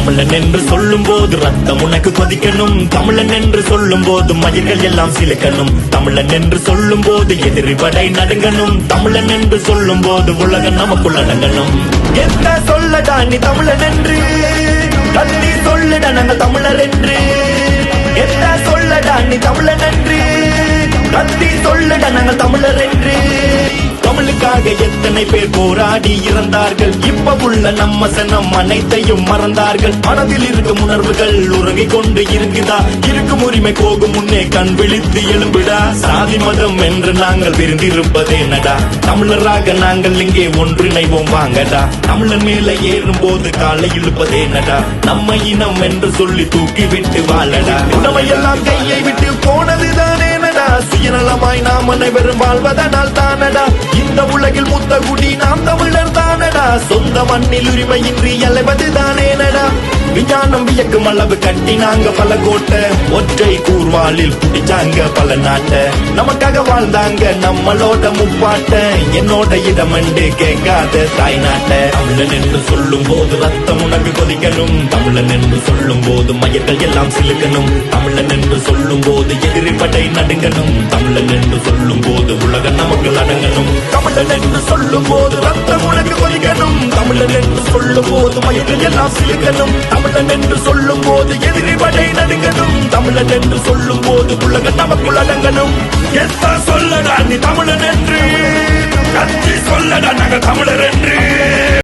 தமிழன் என்று சொல்லும் போது ரத்தம் உனக்கு கொதிக்கணும். தமிழன் என்று சொல்லும் போது மயிர்கள் எல்லாம் சிலுக்கணும். தமிழன் என்று சொல்லும் போது எதிரிபடை நடுங்கணும். தமிழன் என்று சொல்லும் போது உலகம் நமக்குள் அடங்கணும். என்ன சொல்லடா நீ தமிழன் என்று? கத்தி சொல்லடா நாங்க தமிழர் என்று. என்ன சொல்லடா நீ தமிழன் என்று? கத்தி சொல்லடா எத்தனை பேர் போராடி இறந்தார்கள். இப்ப உள்ள நம்ம சனம் அனைத்தையும் மறந்தார்கள். மனதில் இருக்கும் உணர்வுகள் உறங்கிக் கொண்டு இருக்குதா? இருக்கும் உரிமை போகும் முன்னே கண் விழித்து எழும்பிடா. சாதி மதம் என்று நாங்கள் விருந்திருப்பதே என்னடா? தமிழராக நாங்கள் இங்கே ஒன்றிணைவோம் வாங்கடா. தமிழன் மேல ஏறும் போது காலை இழுப்பதே என்னடா? நம்ம இனம் என்று சொல்லி தூக்கி விட்டு வாழடா. நம்ம எல்லாம் கையை விட்டு சுயநலமாய் நாம் அனைவரும் வாழ்வதனால் தானடா. இந்த உலகில் முத்த குடி நாம் தமிழர் தானடா. சொந்த மண்ணில் உரிமையின்றி அலைவது தானேனடா விஞ்ஞானம் வியக்கும் அளவு கட்டினாங்க பல கோட்டை. ஒற்றை கூர்வாளில் பிடிச்சாங்க பல நாட்டை. நமக்காக வாழ்ந்தாங்க நம்மளோட முப்பாட்ட. என்னோட இடமண்டு கேட்காத தாய் நாட்டை தமிழன் என்று சொல்லும் போது ரத்தம் உனக்கு கொதிக்கணும். தமிழன் என்று சொல்லும் போது மயர்கள் எல்லாம் சிலுக்கணும். தமிழன் என்று சொல்லும் போது எதிரிப்படை நடுங்கணும். தமிழன் என்று சொல்லும் போது உலகம் நமக்கு அடங்கணும் தமிழன் என்று சொல்லும் போது ரத்தம் உனக்கு சொல்லும் எல்லாம் சிலுக்கணும். தமிழன் என்று சொல்லும் போது எதிரி படை நடுங்கணும். தமிழன் என்று சொல்லும் போது உலக நமக்குள் அடங்கணும். எத்தா சொல்லடா நீ தமிழன் என்று.